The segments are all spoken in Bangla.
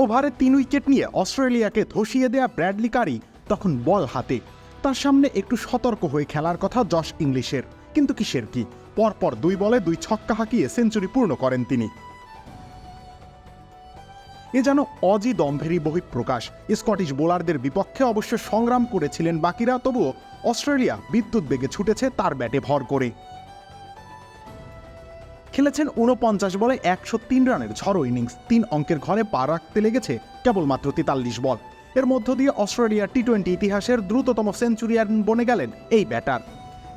ওভারে তিন উইকেট নিয়ে অস্ট্রেলিয়াকে ধসিয়ে দেয়া ব্র্যাডলি কারি তখন বল হাতে। তার সামনে একটু সতর্ক হয়ে খেলার কথা জশ ইংলিশের। কিন্তু কিসের কি? পরপর দুই বলে দুই ছক্কা হাঁকিয়ে সেঞ্চুরি পূর্ণ করেন তিনি। এ যেন অজি দম্ভেরই বহিঃপ্রকাশ। স্কটিশ বোলারদের বিপক্ষে অবশ্য সংগ্রাম করেছিলেন বাকিরা, তবুও অস্ট্রেলিয়া বিদ্যুৎ বেগে ছুটেছে তার ব্যাটে ভর করে। খেলেছেন উনপঞ্চাশ বলে একশো তিন রানের ঝড়ো ইনিংস। তিন অঙ্কের ঘরে পা রাখতে লেগেছে কেবলমাত্র তেতাল্লিশ বল। এর মধ্য দিয়ে অস্ট্রেলিয়ার টি টোয়েন্টি ইতিহাসের দ্রুততম সেঞ্চুরিয়ান বনে গেলেন এই ব্যাটার।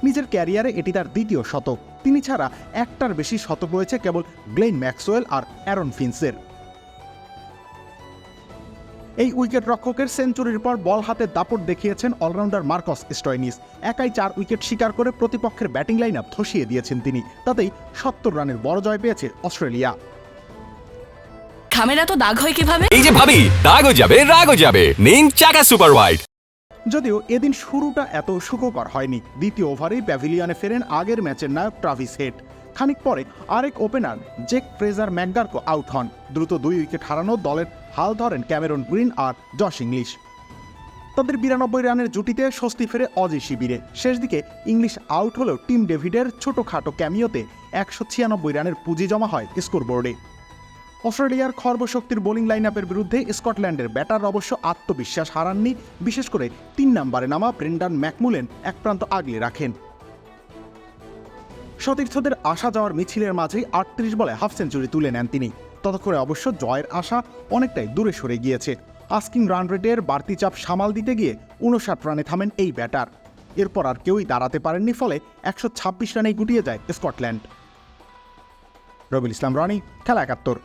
নিজের ক্যারিয়ারে এটি তার দ্বিতীয় শতক। তিনি ছাড়া একটার বেশি শতক রয়েছে কেবল গ্লেন ম্যাক্সওয়েল আর অ্যারন ফিন্সের। এই উইকেট রক্ষকের সেঞ্চুরির পর বল হাতে দাপট দেখিয়েছেন অলরাউন্ডার মার্কস স্টয়নিস। একাই চার উইকেট শিকার করে প্রতিপক্ষের ব্যাটিং লাইন আপ ধসিয়ে দিয়েছেন তিনি। তাতেই সত্তর রানের বড় জয় পেয়েছে অস্ট্রেলিয়া। খামেরা তো দাগ হয় কীভাবে? এই যে ভাবি দাগও যাবে রাগও যাবে। নিন চাকা সুপার হোয়াইট যদিও এদিন শুরুটা এত সুখকর হয়নি। দ্বিতীয় ওভারেই প্যাভিলিয়নে ফেরেন আগের ম্যাচের নায়ক ট্রাভিস হেড। খানিক পরে আরেক ওপেনার জেক ফ্রেজার ম্যাকগার্কো আউট হন। দ্রুত দুই উইকেট হারানো দলের হাল ধরেন ক্যামেরন গ্রিন আর জশ ইংলিশ। তাদের বিরানব্বই রানের জুটিতে স্বস্তি ফেরে অজি শিবিরে। শেষ দিকে ইংলিশ আউট হলেও টিম ডেভিডের ছোটখাটো ক্যামিওতে একশো ছিয়ানব্বই রানের পুঁজি জমা হয় স্কোরবোর্ডে। অস্ট্রেলিয়ার খর্বশক্তির বোলিং লাইন আপের বিরুদ্ধে স্কটল্যান্ডের ব্যাটার অবশ্য আত্মবিশ্বাস হারাননি, বিশেষ করে তিন নম্বরে নামা ব্রেন্ডান ম্যাকমুলেন এক প্রান্ত আগলে রাখেন। সতীর্থদের আসা যাওয়ার মিছিলের মাঝেই আটত্রিশ বলে হাফ সেঞ্চুরি তুলে নেন তিনি। ততক্ষণে অবশ্য জয়ের আশা অনেকটাই দূরে সরে গিয়েছে। আস্কিং রান রেটের বাড়তি চাপ সামাল দিতে গিয়ে উনষাট রানে থামেন এই ব্যাটার। এরপর আর কেউই দাঁড়াতে পারেননি, ফলে একশো ছাব্বিশ রানেই গুটিয়ে যায় স্কটল্যান্ড। রবিল ইসলাম রনি, খেলা একাত্তর।